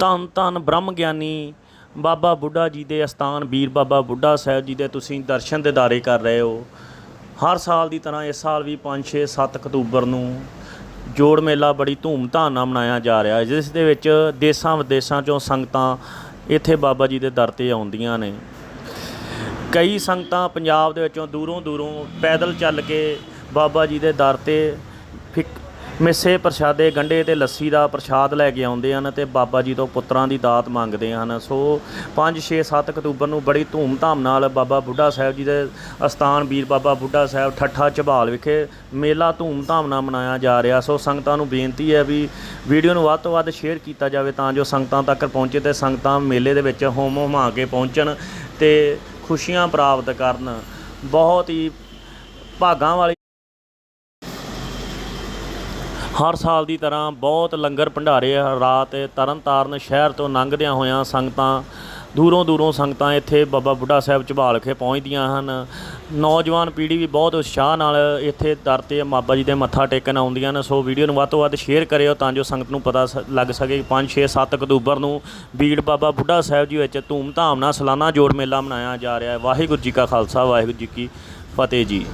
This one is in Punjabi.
ਧੰਨ ਧੰਨ ਬ੍ਰਹਮ ਗਿਆਨੀ ਬਾਬਾ ਬੁੱਢਾ ਜੀ ਦੇ ਅਸਥਾਨ ਵੀਰ ਬਾਬਾ ਬੁੱਢਾ ਸਾਹਿਬ ਜੀ ਦੇ ਤੁਸੀਂ ਦਰਸ਼ਨ ਦਿਦਾਰੇ ਕਰ ਰਹੇ ਹੋ। ਹਰ ਸਾਲ ਦੀ ਤਰ੍ਹਾਂ ਇਸ ਸਾਲ ਵੀ 5 6 7 ਅਕਤੂਬਰ ਨੂੰ ਜੋੜ ਮੇਲਾ ਬੜੀ ਧੂਮ-ਧਾਮ ਨਾਲ ਮਨਾਇਆ ਜਾ ਰਿਹਾ ਜਿਸ ਦੇ ਵਿੱਚ ਦੇਸ਼ਾਂ ਵਿਦੇਸ਼ਾਂ ਚੋਂ ਸੰਗਤਾਂ ਇੱਥੇ ਬਾਬਾ ਜੀ ਦੇ ਦਰ ਤੇ ਆਉਂਦੀਆਂ ਨੇ। ਕਈ ਸੰਗਤਾਂ ਪੰਜਾਬ ਦੇ ਵਿੱਚੋਂ ਦੂਰੋਂ ਦੂਰੋਂ ਪੈਦਲ ਚੱਲ ਕੇ ਬਾਬਾ ਜੀ ਦੇ ਦਰ ਤੇ ਫਿਕ ਮਿੱਸੇ ਪ੍ਰਸ਼ਾਦੇ, ਗੰਢੇ ਤੇ ਲੱਸੀ ਦਾ ਪ੍ਰਸ਼ਾਦ ਲੈ ਕੇ ਆਉਂਦੇ ਹਨ ਤੇ ਬਾਬਾ ਜੀ ਤੋਂ ਪੁੱਤਰਾਂ ਦੀ ਦਾਤ ਮੰਗਦੇ ਹਨ। ਸੋ 5 6 7 ਅਕਤੂਬਰ ਨੂੰ ਬੜੀ ਧੂਮ-ਧਾਮ ਨਾਲ ਬਾਬਾ ਬੁੱਢਾ ਸਾਹਿਬ ਜੀ ਦੇ ਅਸਥਾਨ, ਵੀਰ ਬਾਬਾ ਬੁੱਢਾ ਸਾਹਿਬ ਠੱਠਾ ਝਬਾਲ ਵਿਖੇ ਮੇਲਾ ਧੂਮ-ਧਾਮ ਨਾਲ ਮਨਾਇਆ ਜਾ ਰਿਹਾ। ਸੋ ਸੰਗਤਾਂ ਨੂੰ ਬੇਨਤੀ ਹੈ ਵੀ ਵੀਡੀਓ ਨੂੰ ਵੱਧ ਤੋਂ ਵੱਧ ਸ਼ੇਅਰ ਕੀਤਾ ਜਾਵੇ ਤਾਂ ਜੋ ਸੰਗਤਾਂ ਤੱਕ ਪਹੁੰਚੇ ਤੇ ਸੰਗਤਾਂ ਮੇਲੇ ਦੇ ਵਿੱਚ ਹੋਮ ਹੁਮਾ ਕੇ ਪਹੁੰਚਣ ਤੇ ਖੁਸ਼ੀਆਂ ਪ੍ਰਾਪਤ ਕਰਨ। ਬਹੁਤ ਹੀ ਭਾਗਾਂ ਵਾਲੀ ਹਰ ਸਾਲ ਦੀ ਤਰ੍ਹਾਂ ਬਹੁਤ ਲੰਗਰ ਭੰਡਾਰੇ ਰਾਤ ਤਰਨਤਾਰਨ ਸ਼ਹਿਰ ਤੋਂ ਲੰਘਦਿਆਂ ਹੋਇਆਂ ਸੰਗਤਾਂ, ਦੂਰੋਂ ਦੂਰੋਂ ਸੰਗਤਾਂ ਇੱਥੇ ਬਾਬਾ ਬੁੱਢਾ ਸਾਹਿਬ ਝਬਾਲ ਕੇ ਪਹੁੰਚਦੀਆਂ ਹਨ। ਨੌਜਵਾਨ ਪੀੜ੍ਹੀ ਵੀ ਬਹੁਤ ਉਤਸ਼ਾਹ ਨਾਲ ਇੱਥੇ ਦਰ ਤੇ ਬਾਬਾ ਜੀ ਦੇ ਮੱਥਾ ਟੇਕਣ ਆਉਂਦੀਆਂ ਨੇ। ਸੋ ਵੀਡੀਓ ਨੂੰ ਵੱਧ ਤੋਂ ਵੱਧ ਸ਼ੇਅਰ ਕਰਿਓ ਤਾਂ ਜੋ ਸੰਗਤ ਨੂੰ ਪਤਾ ਸ- ਲੱਗ ਸਕੇ 5 6 7 ਅਕਤੂਬਰ ਨੂੰ ਬੀੜ ਬਾਬਾ ਬੁੱਢਾ ਸਾਹਿਬ ਜੀ ਵਿੱਚ ਧੂਮ ਧਾਮ ਨਾਲ ਸਾਲਾਨਾ ਜੋੜ ਮੇਲਾ ਮਨਾਇਆ ਜਾ ਰਿਹਾ ਹੈ। ਵਾਹਿਗੁਰੂ ਜੀ ਕਾ ਖਾਲਸਾ, ਵਾਹਿਗੁਰੂ ਜੀ ਕੀ ਫਤਿਹ ਜੀ।